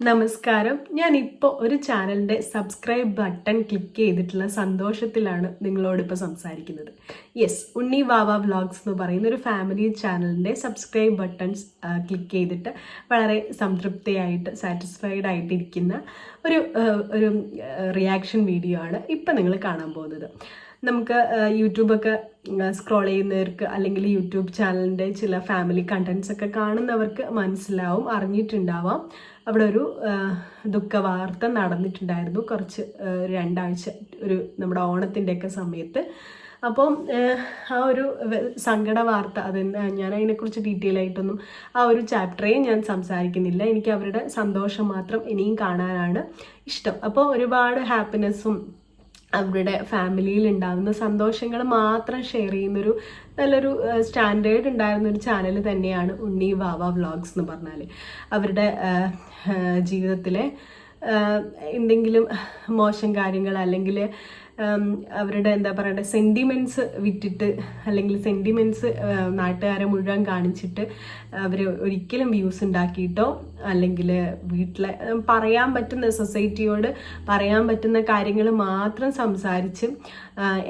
നമസ്കാരം. ഞാൻ ഇപ്പോൾ ഒരു ചാനലിന്റെ സബ്സ്ക്രൈബ് ബട്ടൺ ക്ലിക്ക് ചെയ്തിട്ടുള്ള സന്തോഷത്തിലാണ് നിങ്ങളോട് ഇപ്പോൾ സംസാരിക്കുന്നത്. യെസ് ഉണ്ണി വാവ വ്ളോഗ്സ് എന്ന് പറയുന്ന ഒരു ഫാമിലി ചാനലിന്റെ സബ്സ്ക്രൈബ് ബട്ടൺസ് ക്ലിക്ക് ചെയ്തിട്ട് വളരെ സംതൃപ്തിയായിട്ട് സാറ്റിസ്ഫൈഡ് ആയിട്ടിരിക്കുന്ന ഒരു ഒരു റിയാക്ഷൻ വീഡിയോ ആണ് ഇപ്പം നിങ്ങൾ കാണാൻ പോകുന്നത്. നമുക്ക് യൂട്യൂബൊക്കെ സ്ക്രോൾ ചെയ്യുന്നവർക്ക് അല്ലെങ്കിൽ യൂട്യൂബ് ചാനലിന്റെ ചില ഫാമിലി കണ്ടൻസ് ഒക്കെ കാണുന്നവർക്ക് മനസ്സിലാവും അറിഞ്ഞിട്ടുണ്ടാവാം. അവിടെ ഒരു ദുഃഖവാർത്ത ദുഃഖ വാർത്ത നടന്നിട്ടുണ്ടായിരുന്നു കുറച്ച് രണ്ടാഴ്ച ഒരു നമ്മുടെ ഓണത്തിന്റെയൊക്കെ സമയത്ത്. അപ്പം ആ ഒരു സങ്കട വാർത്ത അത് ഞാൻ അതിനെക്കുറിച്ച് ഡീറ്റെയിൽ ആയിട്ടൊന്നും ആ ഒരു ചാപ്റ്ററേ ഞാൻ സംസാരിക്കുന്നില്ല. എനിക്ക് അവരുടെ സന്തോഷം മാത്രം ഇനിയും കാണാനാണ് ഇഷ്ടം. അപ്പോൾ ഒരുപാട് ഹാപ്പിനെസ്സും അവരുടെ ഫാമിലിയിൽ ഉണ്ടാകുന്ന സന്തോഷങ്ങൾ മാത്രം ഷെയർ ചെയ്യുന്നൊരു നല്ലൊരു സ്റ്റാൻഡേർഡ് ഉണ്ടായിരുന്ന ഒരു ചാനൽ തന്നെയാണ് ഉണ്ണി വാവ വ്ളോഗ്സ് എന്ന് പറഞ്ഞാൽ അവരുടെ ജീവിതത്തിലെ എന്തെങ്കിലും മോശം കാര്യങ്ങൾ അല്ലെങ്കിൽ അവരുടെ എന്താ പറയണ്ടേ സെന്റിമെന്റ്സ് വിറ്റിട്ട് അല്ലെങ്കിൽ സെന്റിമെന്റ്സ് നാട്ടുകാരെ മുഴുവൻ കാണിച്ചിട്ട് അവർ ഒരിക്കലും വ്യൂസ് ഉണ്ടാക്കിയിട്ടോ അല്ലെങ്കിൽ വീട്ടിലെ പറയാൻ പറ്റുന്ന സൊസൈറ്റിയോട് പറയാൻ പറ്റുന്ന കാര്യങ്ങൾ മാത്രം സംസാരിച്ച്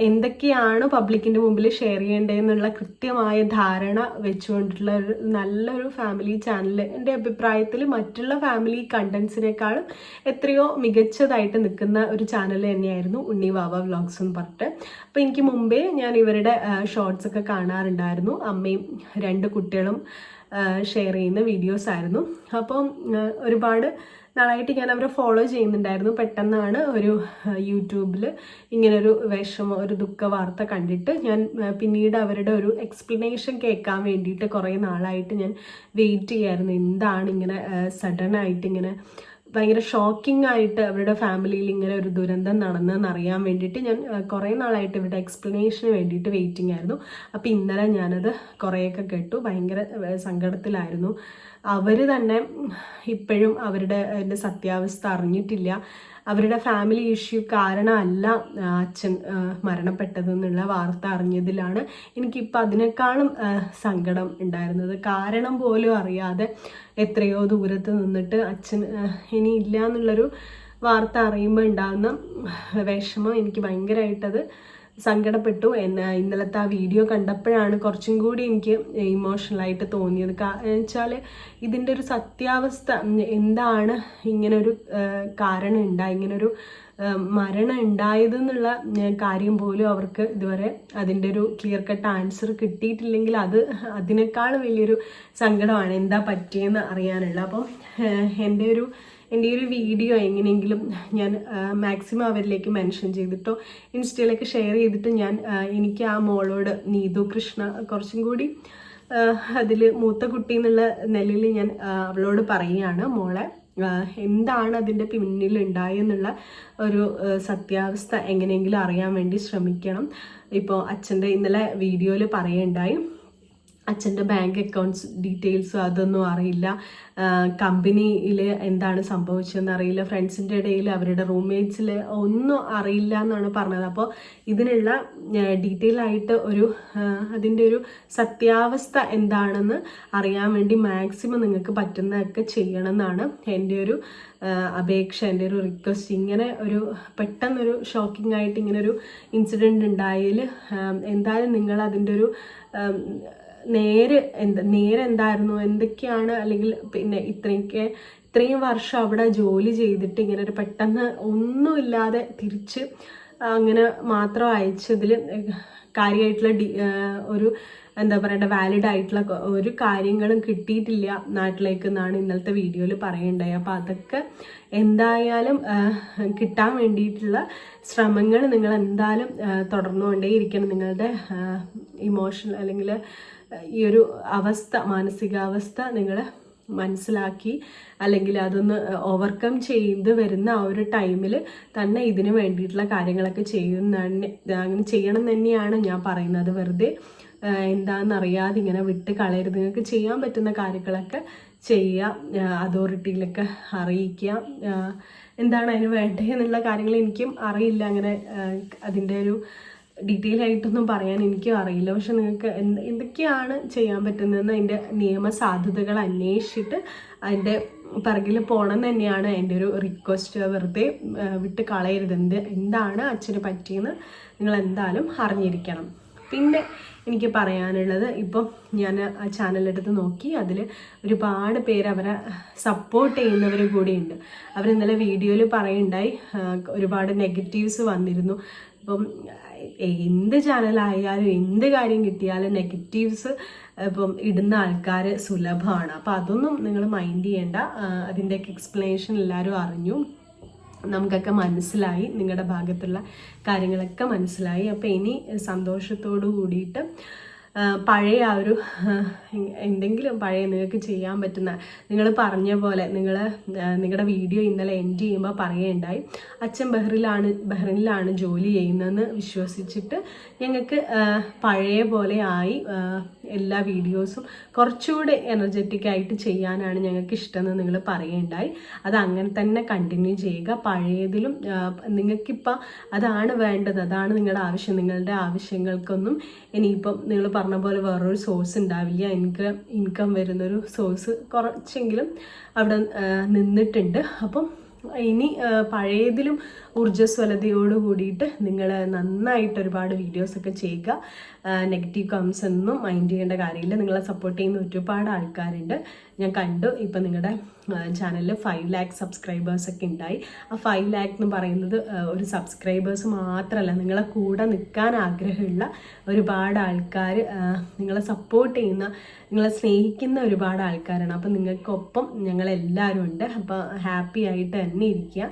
എന്തൊക്കെയാണ് പബ്ലിക്കിന്റെ മുമ്പിൽ ഷെയർ ചെയ്യേണ്ടതെന്നുള്ള കൃത്യമായ ധാരണ വെച്ചുകൊണ്ടിട്ടുള്ള ഒരു നല്ലൊരു ഫാമിലി ചാനൽ എന്റെ അഭിപ്രായത്തിൽ മറ്റുള്ള ഫാമിലി കണ്ടൻസിനേക്കാളും എത്രയോ മികച്ചതായിട്ട് നിൽക്കുന്ന ഒരു ചാനൽ തന്നെയായിരുന്നു ഉണ്ണി വാവ വ്ളോഗ്സ് എന്ന് പറഞ്ഞിട്ട്. അപ്പോൾ എനിക്ക് മുമ്പേ ഞാൻ ഇവരുടെ ഷോർട്സ് ഒക്കെ കാണാറുണ്ടായിരുന്നു. അമ്മയും രണ്ട് കുട്ടികളും ഷെയർ ചെയ്യുന്ന വീഡിയോസ് ആയിരുന്നു. അപ്പം ഒരുപാട് നാളായിട്ട് ഞാൻ അവരെ ഫോളോ ചെയ്യുന്നുണ്ടായിരുന്നു. പെട്ടെന്നാണ് ഒരു യൂട്യൂബിൽ ഇങ്ങനൊരു വിഷമം ഒരു ദുഃഖ വാർത്ത കണ്ടിട്ട് ഞാൻ പിന്നീട് അവരുടെ ഒരു എക്സ്പ്ലനേഷൻ കേൾക്കാൻ വേണ്ടിയിട്ട് കുറേ നാളായിട്ട് ഞാൻ വെയിറ്റ് ചെയ്യായിരുന്നു. എന്താണ് ഇങ്ങനെ സഡൻ ആയിട്ട് ഇങ്ങനെ ഭയങ്കര ഷോക്കിംഗ് ആയിട്ട് അവരുടെ ഫാമിലിയിൽ ഇങ്ങനെ ഒരു ദുരന്തം നടന്നതെന്ന് അറിയാൻ വേണ്ടിയിട്ട് ഞാൻ കുറേ നാളായിട്ട് ഇവരുടെ എക്സ്പ്ലനേഷന് വേണ്ടിയിട്ട് വെയിറ്റിംഗ് ആയിരുന്നു. അപ്പോൾ ഇന്നലെ ഞാനത് കുറേയൊക്കെ കേട്ടു. ഭയങ്കര സങ്കടത്തിലായിരുന്നു. അവർ തന്നെ ഇപ്പോഴും അവരുടെ സത്യാവസ്ഥ അറിഞ്ഞിട്ടില്ല. അവരുടെ ഫാമിലി ഇഷ്യൂ കാരണമല്ല അച്ഛൻ മരണപ്പെട്ടതെന്നുള്ള വാർത്ത അറിഞ്ഞതിലാണ് എനിക്കിപ്പോൾ അതിനേക്കാളും സങ്കടം ഉണ്ടായിരുന്നത്. കാരണം പോലും അറിയാതെ എത്രയോ ദൂരത്ത് നിന്നിട്ട് അച്ഛൻ ഇനി ഇല്ല എന്നുള്ളൊരു വാർത്ത അറിയുമ്പോൾ ഉണ്ടാകുന്ന വിഷമം എനിക്ക് ഭയങ്കരമായിട്ടത് സങ്കടപ്പെട്ടു. എന്നാ ഇന്നലത്തെ ആ വീഡിയോ കണ്ടപ്പോഴാണ് കുറച്ചും കൂടി എനിക്ക് ഇമോഷണലായിട്ട് തോന്നിയത്. വെച്ചാൽ ഇതിന്റെ ഒരു സത്യാവസ്ഥ എന്താണ് ഇങ്ങനൊരു കാരണം ഉണ്ടായി ഇങ്ങനൊരു മരണം ഉണ്ടായതെന്നുള്ള കാര്യം പോലും അവർക്ക് ഇതുവരെ അതിന്റെ ഒരു ക്ലിയർ കട്ട് ആൻസർ കിട്ടിയിട്ടില്ലെങ്കിൽ അത് അതിനേക്കാൾ വലിയൊരു സങ്കടമാണ്. എന്താ പറ്റിയെന്ന് അറിയാനുള്ള. അപ്പം എന്റെ ഒരു എന്റെ ഈ ഒരു വീഡിയോ എങ്ങനെയെങ്കിലും ഞാൻ മാക്സിമം അവരിലേക്ക് മെൻഷൻ ചെയ്തിട്ടോ ഇൻസ്റ്റയിലേക്ക് ഷെയർ ചെയ്തിട്ട് ഞാൻ എനിക്ക് ആ മോളോട് നീതു കൃഷ്ണ കുറച്ചും കൂടി അതിൽ മൂത്ത കുട്ടി എന്നുള്ള നിലയിൽ ഞാൻ അവളോട് പറയുകയാണ് മോളെ എന്താണ് അതിന്റെ പിന്നിൽ ഉണ്ടായെന്നുള്ള ഒരു സത്യാവസ്ഥ എങ്ങനെയെങ്കിലും അറിയാൻ വേണ്ടി ശ്രമിക്കണം. ഇപ്പോൾ അച്ഛന്റെ ഇന്നലെ വീഡിയോയിൽ പറയുണ്ടായി അച്ഛന്റെ ബാങ്ക് അക്കൗണ്ട്സ് ഡീറ്റെയിൽസ് അതൊന്നും അറിയില്ല. കമ്പനിയിൽ എന്താണ് സംഭവിച്ചതെന്ന് അറിയില്ല. ഫ്രണ്ട്സിന്റെ ഇടയിൽ അവരുടെ റൂംമേറ്റ്സിൽ ഒന്നും അറിയില്ല എന്നാണ് പറഞ്ഞത്. അപ്പോൾ ഇതിനുള്ള ഡീറ്റെയിൽ ആയിട്ട് ഒരു അതിന്റെ ഒരു സത്യാവസ്ഥ എന്താണെന്ന് അറിയാൻ വേണ്ടി മാക്സിമം നിങ്ങൾക്ക് പറ്റുന്നതൊക്കെ ചെയ്യണം എന്നാണ് എന്റെ ഒരു അപേക്ഷ എന്റെ ഒരു റിക്വസ്റ്റ് ഇങ്ങനെ ഒരു പെട്ടെന്നൊരു ഷോക്കിംഗ് ആയിട്ട് ഇങ്ങനെ ഒരു ഇൻസിഡന്റ് ഉണ്ടായതിൽ എന്തായാലും നിങ്ങൾ അതിന്റെ ഒരു നേരെ എന്താ നേരെ എന്തായിരുന്നു എന്തൊക്കെയാണ്? അല്ലെങ്കിൽ പിന്നെ ഇത്രയൊക്കെ ഇത്രയും വർഷം അവിടെ ജോലി ചെയ്തിട്ട് ഇങ്ങനെ ഒരു പെട്ടെന്ന് ഒന്നുമില്ലാതെ തിരിച്ച് അങ്ങനെ മാത്രം അയച്ചതിൽ കാര്യമായിട്ടുള്ള ഡി ഒരു എന്താ പറയണ്ട വാലിഡ് ആയിട്ടുള്ള ഒരു കാര്യങ്ങളും കിട്ടിയിട്ടില്ല നാട്ടിലേക്ക് എന്നാണ് ഇന്നലത്തെ വീഡിയോയിൽ പറയേണ്ടത്. അപ്പോൾ അതൊക്കെ എന്തായാലും കിട്ടാൻ വേണ്ടിയിട്ടുള്ള ശ്രമങ്ങൾ നിങ്ങൾ എന്തായാലും തുടർന്നുകൊണ്ടേ തുടർന്നുകൊണ്ടേയിരിക്കണം. നിങ്ങളുടെ ഇമോഷൻ അല്ലെങ്കിൽ ഈ ഒരു അവസ്ഥ മാനസികാവസ്ഥ നിങ്ങൾ മനസ്സിലാക്കി അല്ലെങ്കിൽ അതൊന്ന് ഓവർകം ചെയ്ത് വരുന്ന ആ ഒരു ടൈമിൽ തന്നെ ഇതിന് വേണ്ടിയിട്ടുള്ള കാര്യങ്ങളൊക്കെ ചെയ്യുന്ന അങ്ങനെ ചെയ്യണം തന്നെയാണ് ഞാൻ പറയുന്നത്. വെറുതെ എന്താണെന്നറിയാതെ ഇങ്ങനെ വിട്ട് കളയരുത്. നിങ്ങൾക്ക് ചെയ്യാൻ പറ്റുന്ന കാര്യങ്ങളൊക്കെ ചെയ്യുക അതോറിറ്റിയിലൊക്കെ അറിയിക്കുക എന്താണ് അതിന് വേണ്ടത് എന്നുള്ള കാര്യങ്ങൾ എനിക്കും അറിയില്ല. അങ്ങനെ അതിന്റെ ഒരു ഡീറ്റെയിൽ ആയിട്ടൊന്നും പറയാൻ എനിക്കും അറിയില്ല. പക്ഷെ നിങ്ങൾക്ക് എന്ത് എന്തൊക്കെയാണ് ചെയ്യാൻ പറ്റുന്നതെന്ന് അതിന്റെ നിയമസാധ്യതകൾ അന്വേഷിച്ചിട്ട് അതിന്റെ പിറകിൽ പോകണം തന്നെയാണ് എന്റെ ഒരു റിക്വസ്റ്റ് വെറുതെ വിട്ട് കളയരുത്. എന്ത് എന്താണ് അച്ഛന് പറ്റിയെന്ന് നിങ്ങൾ എന്തായാലും അറിഞ്ഞിരിക്കണം. പിന്നെ എനിക്ക് പറയാനുള്ളത് ഇപ്പം ഞാൻ ആ ചാനലെടുത്ത് നോക്കി. അതിൽ ഒരുപാട് പേര് അവരെ സപ്പോർട്ട് ചെയ്യുന്നവർ കൂടിയുണ്ട്. അവർ ഇന്നലെ വീഡിയോയിൽ പറയുണ്ടായി ഒരുപാട് നെഗറ്റീവ്സ് വന്നിരുന്നു. ഇപ്പം എന്ത് ചാനലായാലും എന്ത് കാര്യം കിട്ടിയാലും നെഗറ്റീവ്സ് ഇപ്പം ഇടുന്ന ആൾക്കാർ സുലഭമാണ്. അപ്പം അതൊന്നും നിങ്ങൾ മൈൻഡ് ചെയ്യേണ്ട. അതിന്റെയൊക്കെ എക്സ്പ്ലനേഷൻ എല്ലാവരും അറിഞ്ഞു. നമുക്കൊക്കെ മനസ്സിലായി. നിങ്ങളുടെ ഭാഗത്തുള്ള കാര്യങ്ങളൊക്കെ മനസ്സിലായി. അപ്പോൾ ഇനി സന്തോഷത്തോടു കൂടിയിട്ട് പഴയ ആ ഒരു എന്തെങ്കിലും പഴയ നിങ്ങൾക്ക് ചെയ്യാൻ പറ്റുന്ന നിങ്ങൾ പറഞ്ഞ പോലെ നിങ്ങൾ നിങ്ങളുടെ വീഡിയോ ഇന്നലെ എൻഡ് ചെയ്യുമ്പോൾ പറയുകയുണ്ടായി. അച്ഛൻ ബഹ്റിലാണ് ബഹ്റിനിലാണ് ജോലി ചെയ്യുന്നതെന്ന് വിശ്വസിച്ചിട്ട് ഞങ്ങൾക്ക് പഴയ പോലെ ആയി എല്ലാ വീഡിയോസും കുറച്ചുകൂടെ എനർജറ്റിക് ആയിട്ട് ചെയ്യാനാണ് ഞങ്ങൾക്ക് ഇഷ്ടമെന്ന് നിങ്ങൾ പറയുകയുണ്ടായി. അത് അങ്ങനെ തന്നെ കണ്ടിന്യൂ ചെയ്യുക. പഴയതിലും നിങ്ങൾക്കിപ്പോൾ അതാണ് വേണ്ടത്. അതാണ് നിങ്ങളുടെ ആവശ്യം. നിങ്ങളുടെ ആവശ്യങ്ങൾക്കൊന്നും ഇനിയിപ്പം നിങ്ങൾ പറഞ്ഞ പോലെ വേറൊരു സോഴ്സ് ഉണ്ടാവില്ല. എനിക്ക് ഇൻകം വരുന്നൊരു സോഴ്സ് കുറച്ചെങ്കിലും അവിടെ നിന്നിട്ടുണ്ട്. അപ്പം ഇനി പഴയതിലും ഊർജസ്വലതയോട് കൂടിയിട്ട് നിങ്ങൾ നന്നായിട്ട് ഒരുപാട് വീഡിയോസൊക്കെ ചെയ്യുക. നെഗറ്റീവ് കമൻസ് ഒന്നും മൈൻഡ് ചെയ്യേണ്ട കാര്യമില്ല. നിങ്ങളെ സപ്പോർട്ട് ചെയ്യുന്ന ഒരുപാട് ആൾക്കാരുണ്ട്. ഞാൻ കണ്ടു. ഇപ്പം നിങ്ങളുടെ ചാനലിൽ ഫൈവ് ലാക്ക് സബ്സ്ക്രൈബേഴ്സ് ഒക്കെ ഉണ്ടായി ആ ഫൈവ് ലാക്ക് എന്ന് പറയുന്നത് ഒരു സബ്സ്ക്രൈബേഴ്സ് മാത്രമല്ല നിങ്ങളെ കൂടെ നിൽക്കാൻ ആഗ്രഹമുള്ള ഒരുപാട് ആൾക്കാർ നിങ്ങളെ സപ്പോർട്ട് ചെയ്യുന്ന നിങ്ങളെ സ്നേഹിക്കുന്ന ഒരുപാട് ആൾക്കാരാണ്. അപ്പം നിങ്ങൾക്കൊപ്പം ഞങ്ങളെല്ലാവരും ഉണ്ട്. അപ്പോൾ ഹാപ്പി ആയിട്ട് തന്നെ ഇരിക്കുക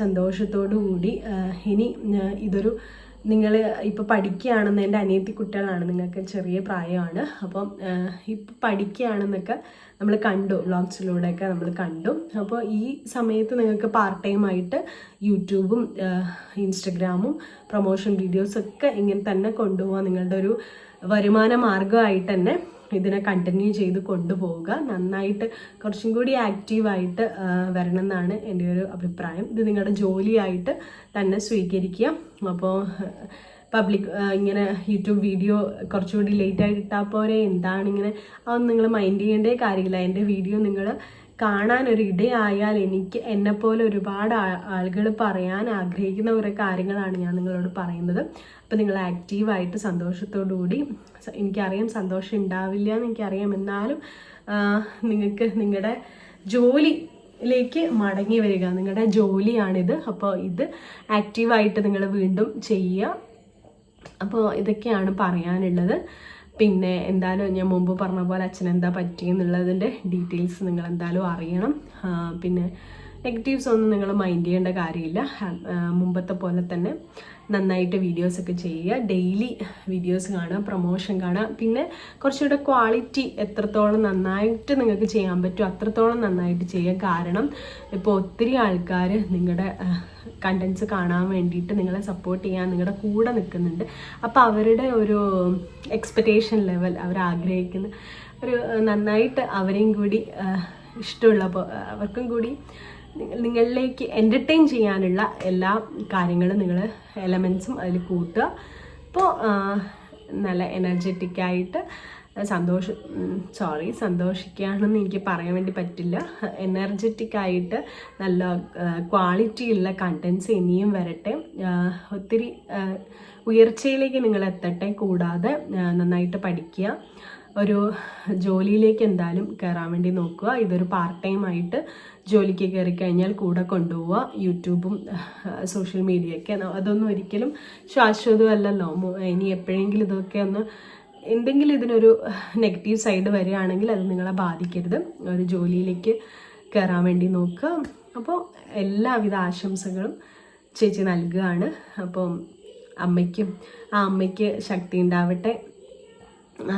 സന്തോഷത്തോടു കൂടി ഇനി ഇതൊരു നിങ്ങൾ ഇപ്പോൾ പഠിക്കുകയാണെന്ന് എന്റെ അനിയത്തി കുട്ടികളാണ് നിങ്ങൾക്ക് ചെറിയ പ്രായമാണ്. അപ്പം ഇപ്പോൾ പഠിക്കുകയാണെന്നൊക്കെ നമ്മൾ കണ്ടു വ്ളോഗ്സിലൂടെയൊക്കെ നമ്മൾ കണ്ടു. അപ്പോൾ ഈ സമയത്ത് നിങ്ങൾക്ക് പാർട്ട് ടൈം ആയിട്ട് യൂട്യൂബും ഇൻസ്റ്റഗ്രാമും പ്രൊമോഷൻ വീഡിയോസൊക്കെ ഇങ്ങനെ തന്നെ കൊണ്ടുപോകാൻ നിങ്ങളുടെ ഒരു വരുമാന മാർഗമായിട്ട് തന്നെ ഇതിനെ കണ്ടിന്യൂ ചെയ്ത് കൊണ്ടുപോവുക. നന്നായിട്ട് കുറച്ചും കൂടി ആക്റ്റീവായിട്ട് വരണം എന്നാണ് എന്റെ ഒരു അഭിപ്രായം. ഇത് നിങ്ങളുടെ ജോലിയായിട്ട് തന്നെ സ്വീകരിക്കുക. അപ്പോൾ പബ്ലിക് ഇങ്ങനെ യൂട്യൂബ് വീഡിയോ കുറച്ചുകൂടി ലേറ്റായിട്ട് ഇട്ടാൽ പോരെ? എന്താണ് ഇങ്ങനെ? അതൊന്നും നിങ്ങൾ മൈൻഡ് ചെയ്യേണ്ടേ കാര്യമില്ല. എന്റെ വീഡിയോ നിങ്ങൾ കാണാൻ ഒരു ഇടയായാൽ എനിക്ക് എന്നെപ്പോലെ ഒരുപാട് ആളുകൾ പറയാൻ ആഗ്രഹിക്കുന്ന കുറേ കാര്യങ്ങളാണ് ഞാൻ നിങ്ങളോട് പറയുന്നത്. അപ്പോൾ നിങ്ങൾ ആക്റ്റീവായിട്ട് സ- എനിക്കറിയാം സന്തോഷം ഉണ്ടാവില്ല എന്ന് എനിക്കറിയാം. എന്നാലും നിങ്ങൾക്ക് നിങ്ങളുടെ ജോലി ിലേക്ക് മടങ്ങി വരിക. നിങ്ങളുടെ ജോലിയാണിത്. അപ്പോൾ ഇത് ആക്റ്റീവായിട്ട് നിങ്ങൾ വീണ്ടും ചെയ്യുക. അപ്പോൾ ഇതൊക്കെയാണ് പറയാനുള്ളത്. പിന്നെ എന്തായാലും ഞാൻ മുമ്പ് പറഞ്ഞ പോലെ അച്ഛനെന്താ പറ്റിയെന്നുള്ളതിന്റെ ഡീറ്റെയിൽസ് നിങ്ങൾ എന്തായാലും അറിയണം പിന്നെ നെഗറ്റീവ്സ് ഒന്നും നിങ്ങൾ മൈൻഡ് ചെയ്യേണ്ട കാര്യമില്ല. മുമ്പത്തെ പോലെ തന്നെ നന്നായിട്ട് വീഡിയോസ് ഒക്കെ ചെയ്യുക. ഡെയിലി വീഡിയോസ് കാണുക പ്രൊമോഷൻ കാണുക. പിന്നെ കുറച്ചുകൂടെ ക്വാളിറ്റി എത്രത്തോളം നന്നായിട്ട് നിങ്ങൾക്ക് ചെയ്യാൻ പറ്റും അത്രത്തോളം നന്നായിട്ട് ചെയ്യുക കാരണം ഇപ്പോൾ ഒത്തിരി ആൾക്കാർ നിങ്ങളുടെ കണ്ടൻസ് കാണാൻ വേണ്ടിയിട്ട് നിങ്ങളെ സപ്പോർട്ട് ചെയ്യാൻ നിങ്ങളുടെ കൂടെ നിൽക്കുന്നുണ്ട്. അപ്പോൾ അവരുടെ ഒരു എക്സ്പെക്റ്റേഷൻ ലെവൽ അവർ ആഗ്രഹിക്കുന്ന ഒരു നന്നായിട്ട് അവരെയും കൂടി ഇഷ്ടമുള്ള അവർക്കും കൂടി നിങ്ങളിലേക്ക് എന്റർടൈൻ ചെയ്യാനുള്ള എല്ലാ കാര്യങ്ങളും നിങ്ങൾ എലമെൻസും അതിൽ കൂട്ടുക. അപ്പോൾ നല്ല എനർജറ്റിക് ആയിട്ട് സന്തോഷം സോറി സന്തോഷിക്കുകയാണെന്ന് എനിക്ക് പറയാൻ വേണ്ടി പറ്റില്ല. എനർജറ്റിക് ആയിട്ട് നല്ല ക്വാളിറ്റിയുള്ള കണ്ടൻസ് ഇനിയും വരട്ടെ. ഒത്തിരി ഉയർച്ചയിലേക്ക് നിങ്ങൾ എത്തട്ടെ. കൂടാതെ നന്നായിട്ട് പഠിക്കുക. ഒരു ജോലിയിലേക്ക് എന്തായാലും കയറാൻ വേണ്ടി നോക്കുക. ഇതൊരു പാർട്ട് ടൈം ആയിട്ട് ജോലിക്ക് കയറി കഴിഞ്ഞാൽ കൂടെ കൊണ്ടുപോവുക. യൂട്യൂബും സോഷ്യൽ മീഡിയയൊക്കെ അതൊന്നും ഒരിക്കലും ശാശ്വതമല്ലല്ലോ. ഇനി എപ്പോഴെങ്കിലും ഇതൊക്കെ ഒന്ന് എന്തെങ്കിലും ഇതിനൊരു നെഗറ്റീവ് സൈഡ് വരികയാണെങ്കിൽ അത് നിങ്ങളെ ബാധിക്കരുത്. ഒരു ജോലിയിലേക്ക് കയറാൻ വേണ്ടി നോക്കുക. അപ്പോൾ എല്ലാവിധ ആശംസകളും ചേച്ചി നൽകുകയാണ്. അപ്പം അമ്മയ്ക്കും ആ അമ്മയ്ക്ക് ശക്തി ഉണ്ടാവട്ടെ.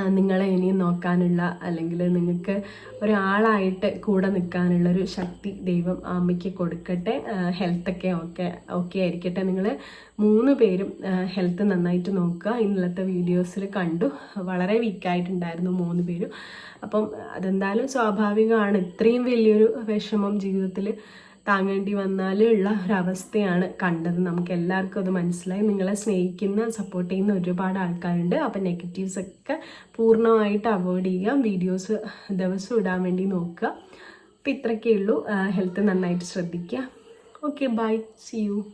നിങ്ങളെ ഇനിയും നോക്കാനുള്ള അല്ലെങ്കിൽ നിങ്ങൾക്ക് ഒരാളായിട്ട് കൂടെ നിൽക്കാനുള്ള ഒരു ശക്തി ദൈവം അമ്മയ്ക്ക് കൊടുക്കട്ടെ. ഹെൽത്തൊക്കെ ഓക്കെ ഓക്കെ ആയിരിക്കട്ടെ. നിങ്ങൾ മൂന്ന് പേരും ഹെൽത്ത് നന്നായിട്ട് നോക്കുക. ഇന്നലത്തെ വീഡിയോസിൽ കണ്ടു. വളരെ വീക്കായിട്ടുണ്ടായിരുന്നു മൂന്ന് പേരും. അപ്പം അതെന്തായാലും സ്വാഭാവികമാണ്. ഇത്രയും വലിയൊരു വിഷമം ജീവിതത്തിൽ താങ്ങേണ്ടി വന്നാലുള്ള ഒരവസ്ഥയാണ് കണ്ടത്. നമുക്ക് എല്ലാവർക്കും അത് മനസ്സിലായി. നിങ്ങളെ സ്നേഹിക്കുന്ന സപ്പോർട്ട് ചെയ്യുന്ന ഒരുപാട് ആൾക്കാരുണ്ട്. അപ്പം നെഗറ്റീവ്സ് ഒക്കെ പൂർണമായിട്ട് അവോയ്ഡ് ചെയ്യാം വീഡിയോസ് ദിവസം ഇടാൻ വേണ്ടി നോക്കുക. അപ്പോൾ ഇത്രയൊക്കെ ഉള്ളൂ ഹെൽത്ത് നന്നായിട്ട് ശ്രദ്ധിക്കുക. Okay bye C U